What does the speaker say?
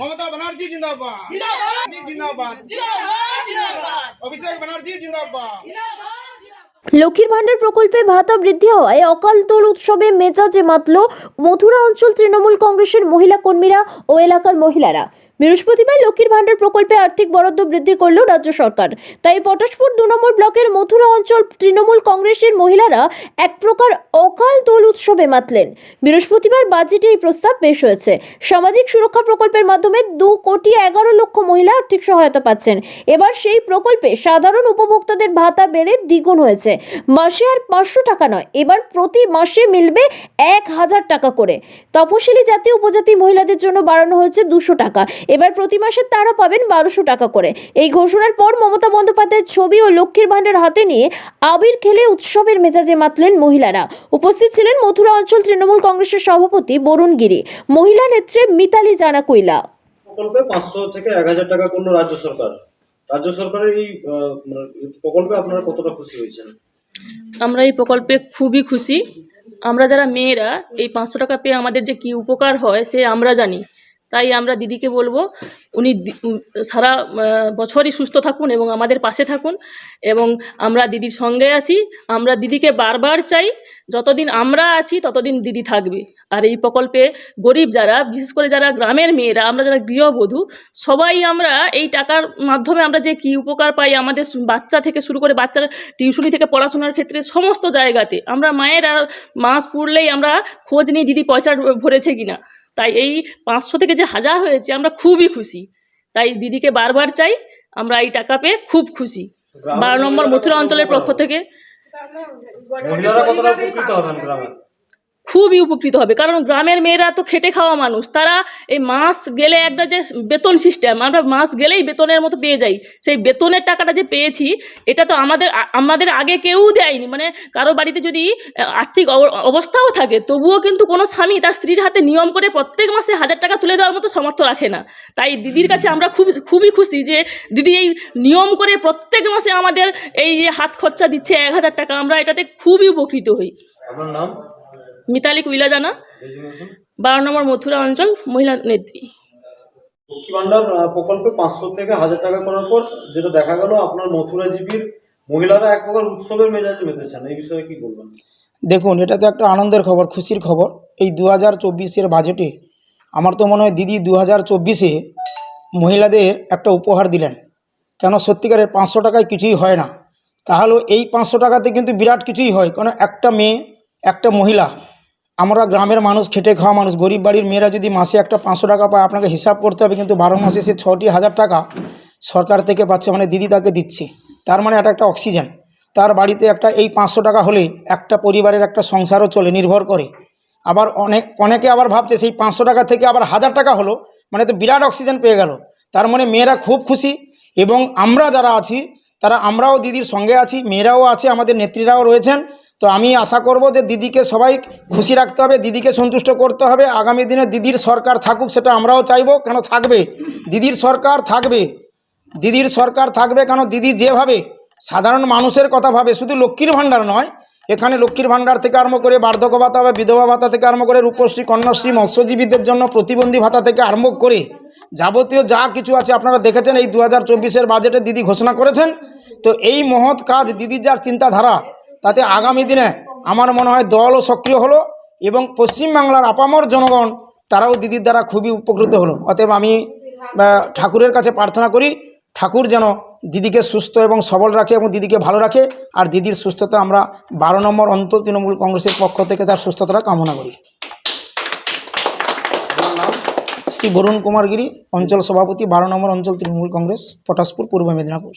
মমতা ব্যানার্জি জিন্দাবাদ। জিন্দাবাদ। অভিষেক ব্যানার্জি জিন্দাবাদ। লক্ষ্মীর ভাণ্ডার প্রকল্পে ভাতা বৃদ্ধি হওয়ায় অকাল দোল উৎসবে মেজাজে মাতল মথুরা অঞ্চল তৃণমূল কংগ্রেসের মহিলা কর্মীরা ও এলাকার মহিলারা। বৃহস্পতিবার লক্ষ্মীর ভাণ্ডার প্রকল্পে আর্থিক বরাদ্দ বৃদ্ধি করল রাজ্য সরকার। তাই পটাশপুর দু নম্বর ব্লকের মথুরা অঞ্চল তৃণমূল কংগ্রেসের মহিলারা এক প্রকার অকাল দোল উৎসবে মাতলেন। বৃহস্পতিবার বাজেটে এই প্রস্তাব পেশ হয়েছে। সামাজিক সুরক্ষা প্রকল্পের মাধ্যমে দু কোটি এগারো লক্ষ মহিলা আর্থিক সহায়তা পাচ্ছেন। এবার সেই প্রকল্পে সাধারণ উপভোক্তাদের ভাতা বেড়ে দ্বিগুণ হয়েছে। মাসে আর পাঁচশো টাকা নয়, এবার প্রতি মাসে মিলবে এক হাজার টাকা করে। তপশিলি জাতি উপজাতি মহিলাদের জন্য বাড়ানো হয়েছে দুশো টাকা। এবার প্রতি মাসে তারা পাবেন বারোশো টাকা করে। এই ঘোষণার পর মমতা বন্দ্যোপাধ্যায়ের ছবি ও লক্ষ্মীর ভাণ্ডার হাতে নিয়ে আবির খেলে উৎসবের মেজাজে মাতলেন মহিলারা। উপস্থিত ছিলেন মথুরা অঞ্চল তৃণমূল কংগ্রেসের সভাপতি বরুণ গিরি। মহিলা নেত্রী মিতালি জানা কইলা প্রকল্পে পাঁচশো থেকে এক হাজার টাকা করল রাজ্য সরকার। রাজ্য সরকারের এই মানে প্রকল্পে আপনারা কতটা খুশি হয়েছেন? আমরা এই প্রকল্পে খুবই খুশি। আমরা যারা মেয়েরা এই পাঁচশো টাকা পেয়ে আমাদের যে কী উপকার হয় সে আমরা জানি। তাই আমরা দিদিকে বলব, উনি সারা বছরই সুস্থ থাকুন এবং আমাদের পাশে থাকুন এবং আমরা দিদির সঙ্গে আছি। আমরা দিদিকে বারবার চাই, যতদিন আমরা আছি ততদিন দিদি থাকবে। আর এই প্রকল্পে গরিব যারা, বিশেষ করে যারা গ্রামের মেয়েরা, আমরা যারা গৃহবধূ, সবাই আমরা এই টাকার মাধ্যমে আমরা যে কী উপকার পাই আমাদের বাচ্চা থেকে শুরু করে বাচ্চার টিউশনি থেকে পড়াশোনার ক্ষেত্রে সমস্ত জায়গাতে, আমরা মায়ের আর মাস পুড়লেই আমরা খোঁজ নিই দিদি পয়সা ভরেছে কিনা। তাই এই পাঁচশো থেকে যে হাজার হয়েছে আমরা খুবই খুশি। তাই দিদিকে বারবার চাই আমরা এই টাকা পেয়ে খুব খুশি। বারো নম্বর মথুরা অঞ্চলের পক্ষ থেকে। খুবই উপকৃত হবে। কারণ গ্রামের মেয়েরা তো খেটে খাওয়া মানুষ। তারা এই মাস গেলে একটা যে বেতন সিস্টেম আমরা মাস গেলেই বেতনের মতো পেয়ে যাই। সেই বেতনের টাকাটা যে পেয়েছি, এটা তো আমাদের আমাদের আগে কেউ দেয়নি। মানে কারও বাড়িতে যদি আর্থিক অব- অবস্থাও থাকে, তবুও কিন্তু কোনো স্বামী তার স্ত্রীর হাতে নিয়ম করে প্রত্যেক মাসে হাজার টাকা তুলে দেওয়ার মতো সামর্থ্য রাখে না। তাই দিদির কাছে আমরা খুব, খুবই খুশি যে, দিদি এই নিয়ম করে প্রত্যেক মাসে আমাদের এই যে হাত খরচা দিচ্ছে এক হাজার টাকা, আমরা এটাতে খুবই উপকৃত হই। আপনার নাম? মিতালি কুইলা জানা বারো নম্বর মথুরা অঞ্চল মহিলা নেত্রী। লক্ষ্মী ভান্ডার প্রকল্পে পাঁচশো থেকে হাজার টাকা করার পর যেটা দেখা গেল আপনার মথুরা জিপির মহিলারা এক প্রকার উৎসবের মেজাজে মেতেছেন। এই বিষয়ে কি বলবেন? দেখুন এটা তো একটা আনন্দের খবর খুশির খবর। এই দু হাজার চব্বিশের বাজেটে আমার তো মনে হয় দিদি দু হাজার চব্বিশে মহিলাদের একটা উপহার দিলেন। কেন সত্যিকারের পাঁচশো টাকায় কিছুই হয় না। তাহলে এই পাঁচশো টাকাতে কিন্তু বিরাট কিছুই হয়। কারণ একটা মেয়ে একটা মহিলা আমরা গ্রামের মানুষ, খেটে খাওয়া মানুষ, গরিব বাড়ির মেয়েরা যদি মাসে একটা পাঁচশো টাকা পায়, আপনাকে হিসাব করতে হবে কিন্তু বারো মাসে সে ছটি হাজার টাকা সরকার থেকে পাচ্ছে মানে দিদি তাকে দিচ্ছে। তার মানে এটা একটা অক্সিজেন। তার বাড়িতে একটা, এই পাঁচশো টাকা হলে একটা পরিবারের একটা সংসারও চলে, নির্ভর করে। আবার অনেক, অনেকে আবার ভাবছে, সেই পাঁচশো টাকা থেকে আবার হাজার টাকা হলো মানে তো বিরাট অক্সিজেন পেয়ে গেল। তার মানে মেয়েরা খুব খুশি, এবং আমরা যারা আছি, তারা আমরাও দিদির সঙ্গে আছি, মেয়েরাও আছে, আমাদের নেত্রীরাও রয়েছেন। তো আমি আশা করব যে দিদিকে সবাই খুশি রাখতে হবে, দিদিকে সন্তুষ্ট করতে হবে। আগামী দিনে দিদির সরকার থাকুক সেটা আমরাও চাইব, কেন থাকবে? দিদির সরকার থাকবে। দিদির সরকার থাকবে কেন দিদি যেভাবে সাধারণ মানুষের কথা ভাবে, শুধু লক্ষ্মীর ভাণ্ডার নয়, এখানে লক্ষ্মীর ভাণ্ডার থেকে আরম্ভ করে বার্ধক্য ভাতা বা বিধবা ভাতা থেকে আরম্ভ করে রূপশ্রী, কন্যাশ্রী, মৎস্যজীবীদের জন্য প্রতিবন্ধী ভাতা থেকে আরম্ভ করে যাবতীয় যা কিছু আছে আপনারা দেখেছেন, এই দু হাজার বাজেটে দিদি ঘোষণা করেছেন। তো এই মহৎ কাজ দিদির যার চিন্তাধারা তাতে আগামী দিনে আমার মনে হয় দলও সক্রিয় হলো এবং পশ্চিমবাংলার আপামর জনগণ তারাও দিদির দ্বারা খুবই উপকৃত হলো। অতএব আমি ঠাকুরের কাছে প্রার্থনা করি ঠাকুর যেন দিদিকে সুস্থ এবং সবল রাখে এবং দিদিকে ভালো রাখে আর দিদির সুস্থতা আমরা বারো নম্বর অঞ্চল তৃণমূল কংগ্রেসের পক্ষ থেকে তার সুস্থতাটা কামনা করি। শ্রী বরুণ কুমার গিরি অঞ্চল সভাপতি বারো নম্বর অঞ্চল তৃণমূল কংগ্রেস পটাশপুর পূর্ব মেদিনীপুর।